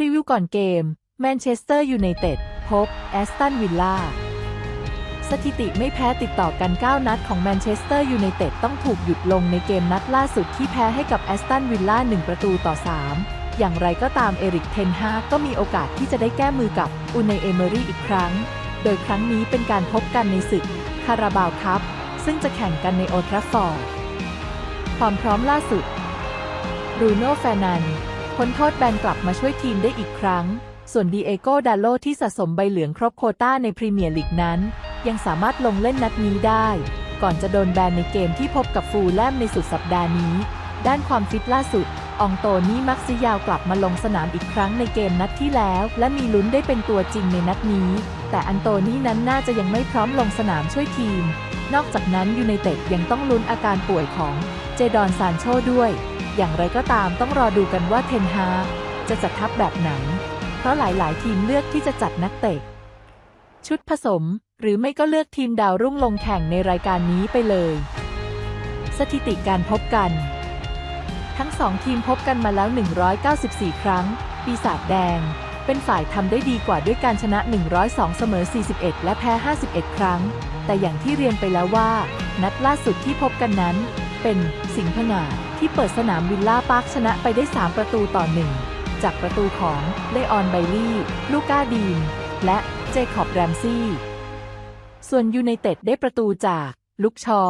รีวิวก่อนเกม แมนเชสเตอร์ยูไนเต็ดพบแอสตันวิลล่าสถิติไม่แพ้ติดต่อกัน 9 นัดของแมนเชสเตอร์ยูไนเต็ดต้องถูกหยุดลงในเกมนัดล่าสุดที่แพ้ให้กับแอสตันวิลล่า1ประตูต่อ 3 อย่างไรก็ตามเอริกเทนฮากก็มีโอกาสที่จะได้แก้มือกับอุนเนเอเมอรี่อีกครั้ง โดยครั้งนี้เป็นการพบกันในศึกคาราบาวคัพซึ่งจะแข่งกันในโอทราฟฟอร์ดความพร้อมล่าสุดรูโน่แฟนัน พ้นโทษแบนกลับมาช่วยทีมได้อีกครั้ง ส่วนดีเอโกดาโลที่สะสมใบเหลืองครบโคต้าในพรีเมียร์ลีกนั้น ยังสามารถลงเล่นนัดนี้ได้ ก่อนจะโดนแบนในเกมที่พบกับฟูลแลมในสุดสัปดาห์นี้ ด้านความฟิตล่าสุดอองโตนี่มักซิยาวกลับมาลงสนามอีกครั้งในเกมนัดที่แล้ว และมีลุ้นได้เป็นตัวจริงในนัดนี้ แต่อันโตนี่นั้นน่าจะยังไม่พร้อมลงสนามช่วยทีม นอกจากนั้นยูไนเต็ดยังต้องลุ้นอาการป่วยของเจดอนซานโชด้วย อย่างไรก็ตามต้องรอดูกันว่าเทนฮาจะจัดทัพแบบไหน เพราะหลายๆ ทีมเลือกที่จะจัดนักเตะ ชุดผสมหรือไม่ก็เลือกทีมดาวรุ่งลงแข่งในรายการนี้ไปเลย สถิติการพบกัน ทั้งสองทีมพบกันมาแล้ว 194 ครั้ง ปีศาจแดง เป็นฝ่ายทำได้ดีกว่าด้วยการชนะ 102 เสมอ 41 และแพ้ 51 ครั้ง แต่อย่างที่เรียนไปแล้วว่า นัดล่าสุดที่พบกันนั้น เป็นสิงห์พงา ที่เปิดสนามวิลล่าปาร์คชนะไปได้ 3 ประตูต่อ 1 จากประตูของเลออนไบลี่ ลูก้าดีน และเจคอบแรมซี่ ส่วนยูไนเต็ดได้ประตูจากลุกชอ